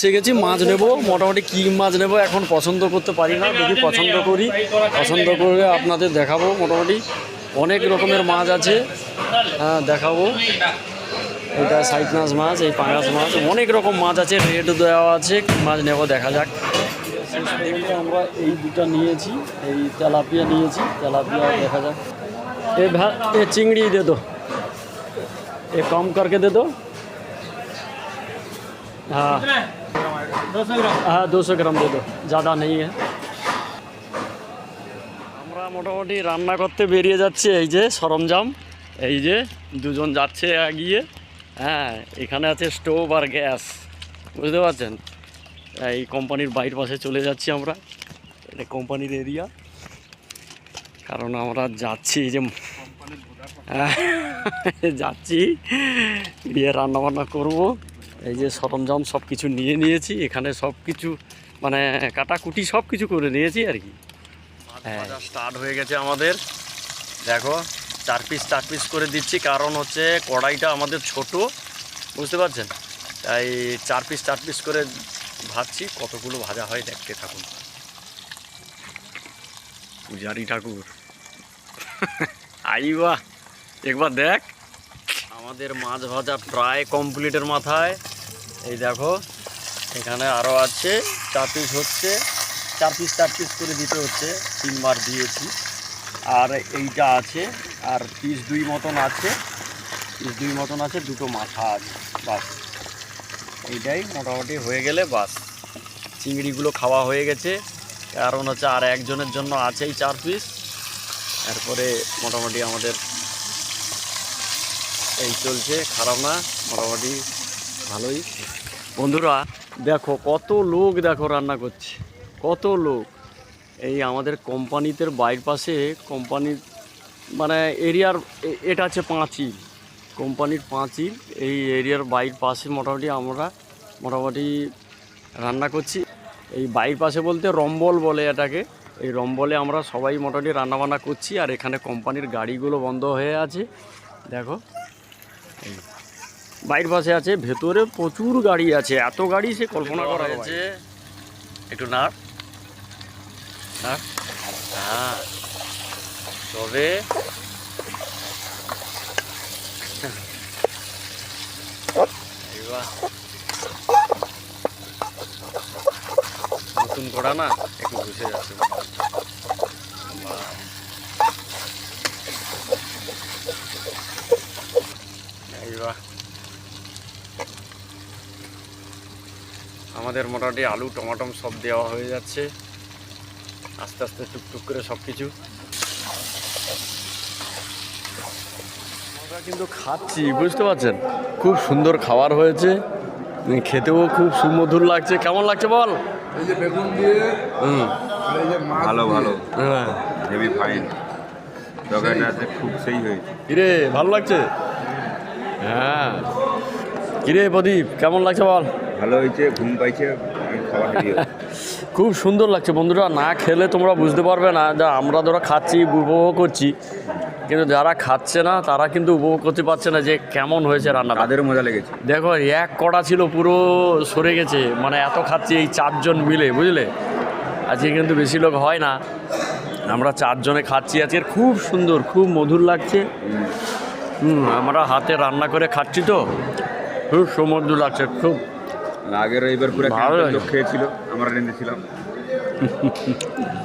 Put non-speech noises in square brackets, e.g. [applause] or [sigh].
শিখেছি মাছ নেব। মোটামুটি কী মাছ নেব এখন পছন্দ করতে পারি না, দেখি পছন্দ করি। পছন্দ করে আপনাদের দেখাবো, মোটামুটি অনেক রকমের মাছ আছে। হ্যাঁ দেখাবো। এটা সাইটনাস মাছ, এই পাঙাশ মাছ, অনেক রকম মাছ আছে রেট দেওয়া আছে, মাছ নেব, দেখা যাক। আমরা এই দুটা নিয়েছি, এই তেলাপিয়া নিয়েছি, তেলাপিয়া দেখা যাক। এ চিংড়ি দে দো। এ কম করকে দে দো। हाँ हाँ दो सौ ग्राम दे दो ज़्यादा नहीं है আমরা মোটামুটি রান্না করতে বেরিয়ে যাচ্ছি এই যে সরঞ্জাম এই যে দুজন যাচ্ছে এগিয়ে হ্যাঁ এখানে আছে স্টোভ আর গ্যাস বুঝতে পারছেন এই কোম্পানির বাইরের পাশে চলে যাচ্ছি আমরা এটা কোম্পানির এরিয়া কারণ আমরা যাচ্ছি এই যে হ্যাঁ, যাচ্ছি গিয়ে রান্নাবান্না করব এই যে সরঞ্জাম সব কিছু নিয়ে নিয়েছি, এখানে সব কিছু মানে কাটাকুটি সব কিছু করে নিয়েছি আর কি। হ্যাঁ স্টার্ট হয়ে গেছে আমাদের। দেখো, চার পিস চার পিস করে দিচ্ছি। কারণ হচ্ছে কড়াইটা আমাদের ছোট, বুঝতে পারছেন? তাই চার পিস চার পিস করে ভাজছি। কতগুলো ভাজা হয় দেখতে থাকুন। পূজারি ঠাকুর। আইবা একবার দেখ। আমাদের মাছ ভাজা প্রায় কমপ্লিটের মাথায়। এই দেখো, এখানে আরও আছে, চার পিস হচ্ছে, চার পিস চার পিস করে দিতে হচ্ছে তিনবার দিয়েছি। আর এইটা আছে, আর পিস দুই মতন আছে পিস দুই মতন আছে, দুটো মাথা আছে, বাস। এইটাই মোটামুটি হয়ে গেলে বাস। চিংড়িগুলো খাওয়া হয়ে গেছে, কারণ হচ্ছে আর একজনের জন্য আছেই চার পিস তারপরে মোটামুটি আমাদের এই চলছে, খারাপ না, মোটামুটি ভালোই। বন্ধুরা, দেখো কত লোক দেখো রান্না করছে। কত লোক। এই আমাদের কোম্পানিতে বাইর পাশে কোম্পানির মানে এরিয়ার এটা আছে পাঁচিল। কোম্পানির পাঁচিল, এই এরিয়ার বাইর পাশে মোটামুটি আমরা মোটামুটি রান্না করছি। এই বাইর পাশে বলতে রম্বল বলে এটাকে। এই রম্বলে আমরা সবাই মোটামুটি রান্নাবান্না করছি আর এখানে কোম্পানির গাড়িগুলো বন্ধ হয়ে আছে। দেখো, এই বাইর পাশে আছে ভেতরে প্রচুর গাড়ি আছে। এত গাড়ি সে কল্পনা করা হয়েছে। একটু নাড়। নাড়। হ্যাঁ। তবে নতুন করা না একটু ঘুষে যাচ্ছে। আমাদের মোটামুটি আলু টমাটম সব দেওয়া হয়ে যাচ্ছে। আস্তে আস্তে টুকটুক করে সব কিছু আমরা কিন্তু খাচ্ছি বুঝতে পারছেন? খুব সুন্দর খাবার হয়েছে। খেতেও খুব সুমধুর লাগছে। কেমন লাগছে বল? এই যে বেগুন দিয়ে হুম। আর এই যে মাছ ভালো ভালো। হ্যাঁ। Heavy fine. তরকারিটা খুব সেই হয়েছে। কিরে ভালো লাগছে? হ্যাঁ। কিরে প্রদীপ কেমন লাগছে বল? ভালো হয়েছে ঘুম পাইছে [laughs] খুব সুন্দর লাগছে বন্ধুরা না খেলে তোমরা বুঝতে পারবে না যা আমরা ধরো খাচ্ছি উপভোগ করছি কিন্তু যারা খাচ্ছে না তারা কিন্তু উপভোগ করতে পারছে না যে কেমন হয়েছে রান্না তাদের মজা লেগেছে। দেখো এক কড়া ছিল পুরো সরে গেছে মানে এত খাচ্ছি এই চারজন মিলে বুঝলে? আজকে কিন্তু বেশি লোক হয় না আমরা চারজনে খাচ্ছি আজকে খুব সুন্দর খুব মধুর লাগছে। হুম আমরা হাতে রান্না করে খাচ্ছি তো। খুব সুমধুর লাগছে খুব। আগের এইবার পুরো খেয়েছিল আমরা রেঁধেছিলাম। [laughs]